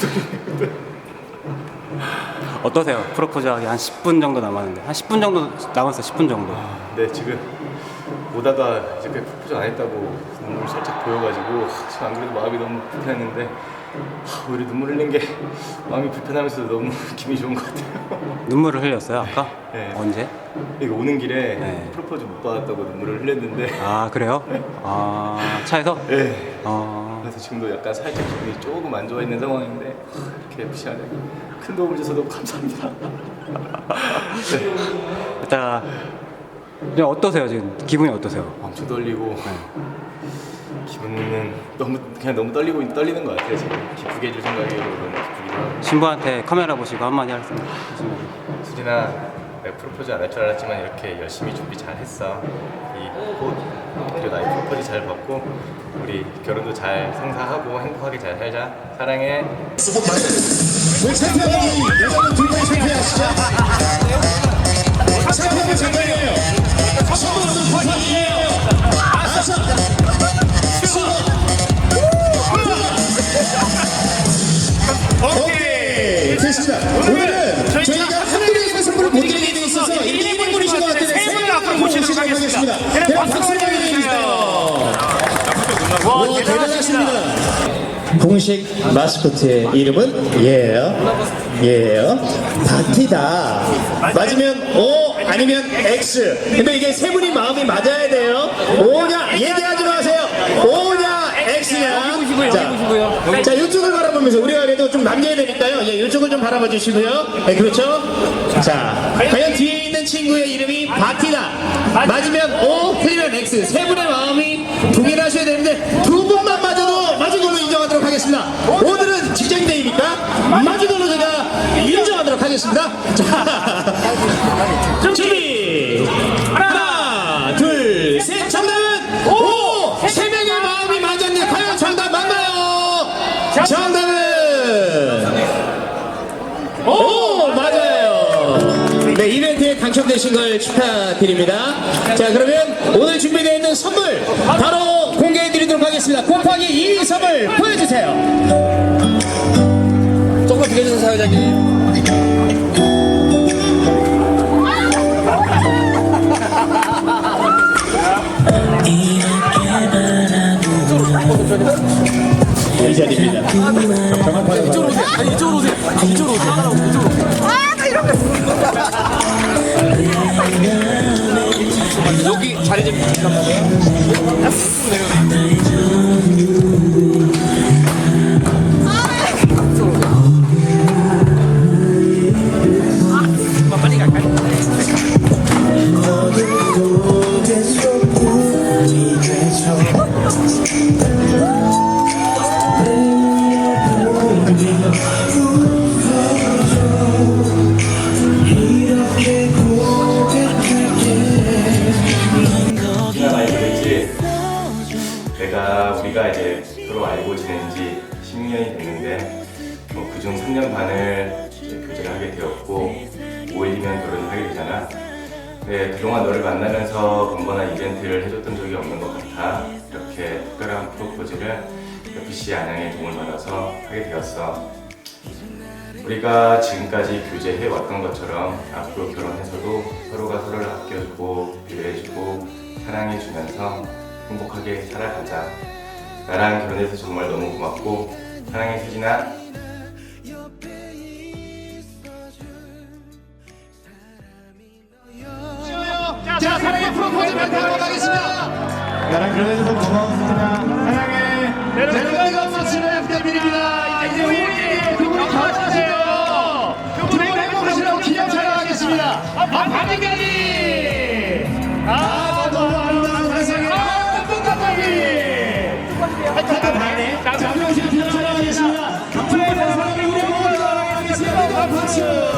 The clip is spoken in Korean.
어떠세요? 프로포즈하기 한 10분 정도 남았는데 한 10분 정도 남았어요. 10분 정도. 네 지금 오다가 이제 그 프로포즈 안 했다고 눈물 살짝 보여가지고 지금 안 그래도 마음이 너무 불편했는데 하, 오히려 눈물 흘린 게 마음이 불편하면서도 너무 기분이 좋은 것 같아요. 눈물을 흘렸어요 아까? 네. 언제? 이거 오는 길에 네. 프로포즈 못 받았다고 눈물을 흘렸는데 아 그래요? 아 차에서? 네. 어, 그래서 지금도 약간 살짝 기분이 조금 안 좋아 있는 상황인데 하, 이렇게 무시하네 큰 도움을 줘서 너무 감사합니다. 네. 일단 이제 어떠세요 지금? 기분이 어떠세요? 엄청 떨리고 기분은 너무 그냥 너무 떨리고 떨리는 것 같아요 지금 기쁘게 해줄 생각이고 너무 기쁘기도 하고 신부한테 카메라 보시고 한마디 할수 있으면 수진아 프로포즈 안 할 줄 알았지만 이렇게 열심히 준비 잘 했어 이꽃 그리고 나의 프로포즈 잘 받고 우리 결혼도 잘 성사하고 행복하게 잘 살자 사랑해 왜 챔피언이 여자는 둘째 챔피언이시죠? 챔피언은 챔피언이에요. 선물은 파이팅이에요. 아싸. 대단하십니다. 공식 마스코트의 이름은 예요. 예요. 바티다. 맞으면 O 아니면 X. 근데 이게 세 분이 마음이 맞아야 돼요. O냐 얘기하지 마세요. O냐 X냐. 자, 자 이쪽을 바라보면서 우리가 그래도 좀 남겨야 되니까요. 예, 이쪽을 좀 바라봐 주시고요. 네, 그렇죠. 자, 과연 뒤에 있는 친구의 이름이 바티다. 맞으면 O, 틀리면 X. 세 분의 마음이 동일하셔야 되는데 두 분만 맞아도 맞은 걸로 인정하도록 하겠습니다. 오늘은 직장대이니까 맞은 걸로 제가 인정 하겠습니다. 자, 준비. 하나, 둘, 셋. 정답은 오. 세 명의 마음이 맞았네. 과연 정답 맞나요? 정답은 오. 네 이벤트에 당첨되신 걸 축하드립니다. 자 그러면 오늘 준비되어 있는 선물 바로 공개해 드리도록 하겠습니다. 곱하기 2 선물 보여주세요. 조금 해주세요 사회자님 이 자리입니다. 정확하게 이쪽으로 오세요. 아니 이쪽으로 오세요. 이쪽으로 오세요. 이쪽으로. 오세요 여기 자리 좀. 잠깐만요. 수진아 우리가 이제 서로 알고 지낸 지 16년이 됐는데 뭐 그중 3년 반을 교제를 하게 되었고 5일이면 결혼을 하게 되잖아. 네, 그동안 너를 만나면서 번번한 이벤트를 해줬던 적이 없는 것 같아. 이렇게 특별한 프로포즈를 FC 안양의 도움을 받아서 하게 되었어. 우리가 지금까지 교제해 왔던 것처럼 앞으로 결혼해서도 서로가 서로를 아껴주고 배려해주고 사랑해주면서 행복하게 살아가자. 나랑 결혼해서 정말 너무 고맙고 사랑해 수진아. 자 사랑의 프로포즈 멘트하러 가겠습니다. 나랑 결혼해줘서 고마워 수진아. 사랑해. 하겠